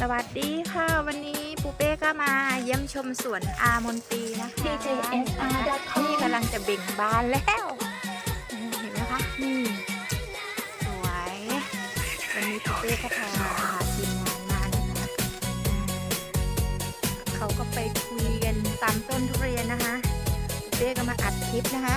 สวัสดีค่ะ วันนี้ปูเป้ก็มาเยี่ยมชมสวนอามนตรีนะคะ DJSR.com นี่กำลังจะเบ่งบานแล้วนี่เห็นไหมคะ นี่ สวย วันนี้ปูเป้ก็พาทีมงานมานะคะเขาก็ไปคุยกันตามต้นทุเรียนนะคะปูเป้ก็มาอัดคลิปนะคะ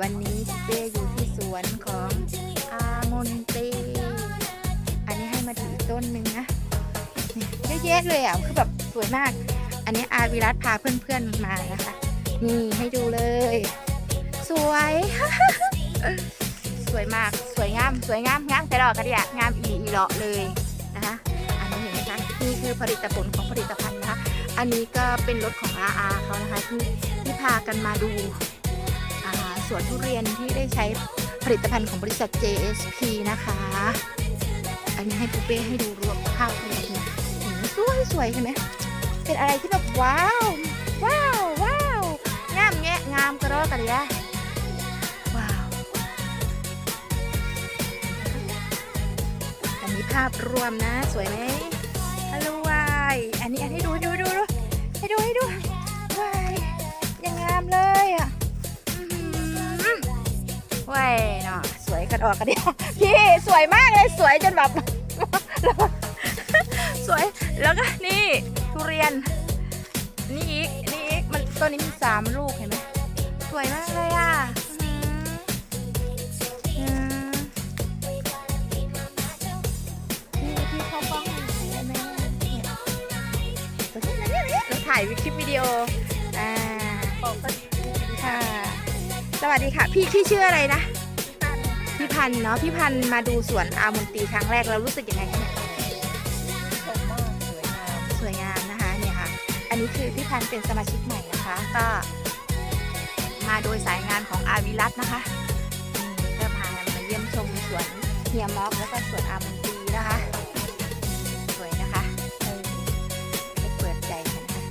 วันนี้เป้อยู่ที่สวนของอามนตีอันนี้ให้มาดูอีกต้นหนึ่งนะเยอะแยะเลยอะคือแบบสวยมาก อันนี้อาวิรัตพาเพื่อนๆมานะคะ นี่ให้ดูเลย สวย สวยมากสวยงามสวยงามงามแต่ดอกกระเดียงามอีอีเลาะเลยนะคะอันนี้เห็นไหมคะนี่คือผลิตผลของผลิตภัณฑ์นะคะ อันนี้ก็เป็นรถของอาอาเขานะคะที่ที่พากันมาดู สวนทุเรียนที่ได้ใช้ผลิตภัณฑ์ของบริษัท JSP นะคะ อันนี้ให้ปูเป้ให้ดูรวมภาพรวมนะสวยสวยเห็นไหมเป็นอะไรที่แบบว้าว ว้าวว้าวงามแงะงามกระรอกกระเดียว้าว อันนี้ภาพรวมนะ สวยไหมฮัลโหลวายอันนี้อันให้ดูดูดูดูให้ดูให้ดูวายยังงามเลยอะ ว้ายเนาะสวยกระดอกกระเดียวพี่สวยมากเลยสวยจนแบบ สวยแล้วก็นี่ทุเรียน นี่อีกนี่อีกมันต้นนี้มีสามลูกเห็นไหมสวยมากเลยอะพี่พี่เข้ากล้องอยได้ไหมเนี่ยเราถ่ายคลิปวิดีโอ อ่า สวัสดีค่ะ พี่พี่ชื่ออะไรนะ พี่พันธ์เนาะพี่พันธ์มาดูสวนอามนตีครั้งแรกแล้วรู้สึกยังไงคะสวยงามนะคะเนี่ยค่ะ อันนี้คือพี่พันธ์เป็นสมาชิกใหม่นะคะ ก็ มาโดยสายงานของอาวิรัตนะคะอืมก็พามาเยี่ยมชมสวนเฮียม็อกแล้วก็สวนอามนตีนะคะสวยนะคะเออเปิดใจนะคะ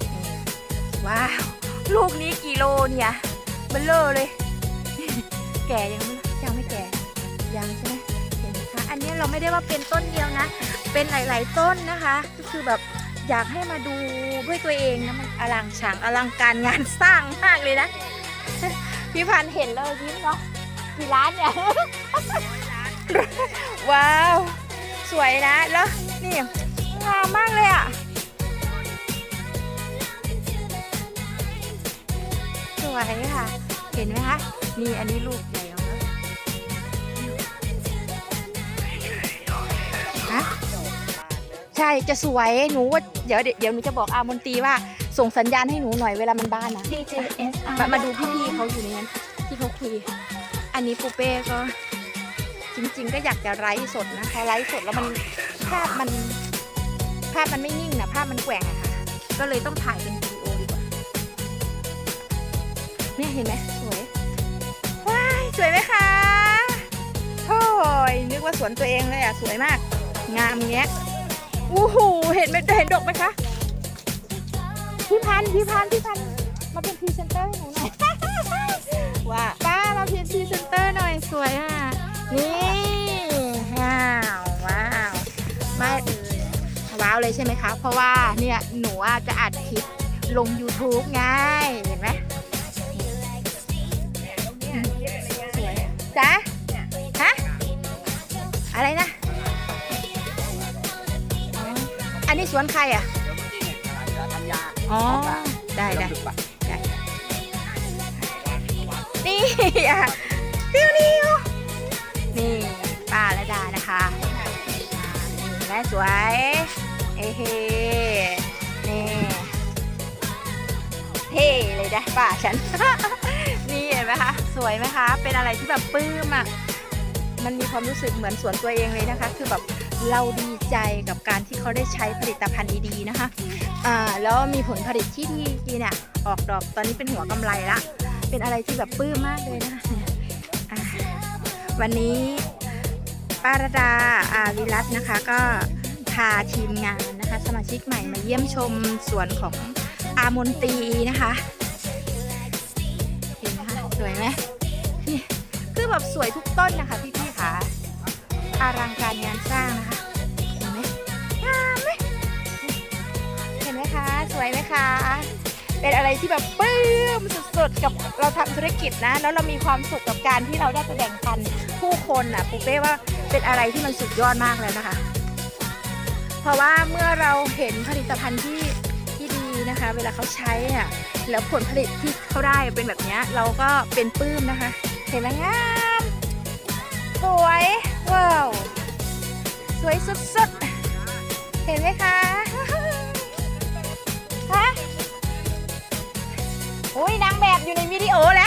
ว้าวลูกนี้กี่โลเนี่ยเบลเลอร์เลย แก่ยังไม่ยังไม่แก่ยังใช่ไหมเห็นไหมคะอันนี้เราไม่ได้ว่าเป็นต้นเดียวนะ เป็นหลาย ๆ ต้นนะคะ ก็คือแบบอยากให้มาดูด้วยตัวเองนะมันอลังฉางอลังการงานสร้างมากเลยนะพี่พันธุ์เห็นเลยยิ้มเนาะกี่ล้านเนี่ยว้าว สวยนะแล้วนี่งามมากเลยอะสวยค่ะ เห็นไหมคะ นี่อันนี้ลูกใหญ่ของเราฮะใช่จะสวยหนูว่าเดี๋ยวเดี๋ยวหนูจะบอกอามนตรีว่าส่งสัญญาณให้หนูหน่อยเวลามันบ้านนะ DJSR มามาดูพี่ๆเขาอยู่ในนั้นที่เขาคุยอันนี้ปูเป้ก็จริง ๆ ก็อยากจะไลฟ์สดนะพอไลฟ์สดแล้วมันภาพมันภาพมันไม่นิ่งนะภาพมันแกว่งอะค่ะ ก็เลยต้องถ่ายเป็นวิดีโอดีกว่า เนี่ยเห็นไหมสวยว้าย สวยไหมคะโอ้ยนึกว่าสวนตัวเองเลยอะ สวยมาก งามเงี้ยอู้หูเห็นไหมเห็นดอกไหมคะพี่พันธุ์พี่พันธุ์พี่พันธุ์มาเป็นพรีเซนเตอร์ให้หนูหน่อยว่าป้ามาเป็นพรีเซนเตอร์หน่อยสวยอะนี่ว้าวว้าวไม่ว้าวเลยใช่ไหมคะ เพราะว่าเนี่ยหนูอะจะอัดคลิปลง YouTube ไง อะไรนะอ๋ออันนี้สวนใครอะ อ๋อ ได้ได้ได้นี่อะนิวนิวนี่ป้าละดานะคะอ่านี่แม่สวย เอ้เฮ้นี่เท่เลยนะป้าฉัน นี่เห็นไหมคะ สวยไหมคะ เป็นอะไรที่แบบปลื้มอะ มันมีความรู้สึกเหมือนสวนตัวเองเลยนะคะ คือแบบเราดีใจกับการที่เขาได้ใช้ผลิตภัณฑ์ดีๆนะคะอ่าแล้วมีผลผลิตที่ดีเนี่ยออกดอกตอนนี้เป็นหัวกำไรละเป็นอะไรที่แบบปลื้มมากเลยนะคะวันนี้ป้าระดาอาวิรัตน์นะคะ ก็พาทีมงานนะคะ สมาชิกใหม่มาเยี่ยมชมสวนของอามนตีนะคะเห็นไหมคะสวยไหมนี่คือแบบสวยทุกต้นนะคะพี่ อลังการงานสร้างนะคะเห็นไหมงามไหมเห็นไหมคะสวยไหมคะเป็นอะไรที่แบบปลื้มสุดๆกับเราทำธุรกิจนะ แล้วเรามีความสุขกับการที่เราได้ไปแบ่งปันผู้คนอะปุ๊เป้ว่าเป็นอะไรที่มันสุดยอดมากเลยนะคะ เพราะว่าเมื่อเราเห็นผลิตภัณฑ์ที่ที่ดีนะคะ เวลาเขาใช้อะแล้วผลผลิตที่เขาได้เป็นแบบเนี้ยเราก็เป็นปลื้มนะคะ เห็นไหมงามสวย ว้าว สวยสุดๆ เห็นไหมคะฮะอุ้ยนางแบบอยู่ในวิดีโอแล้ว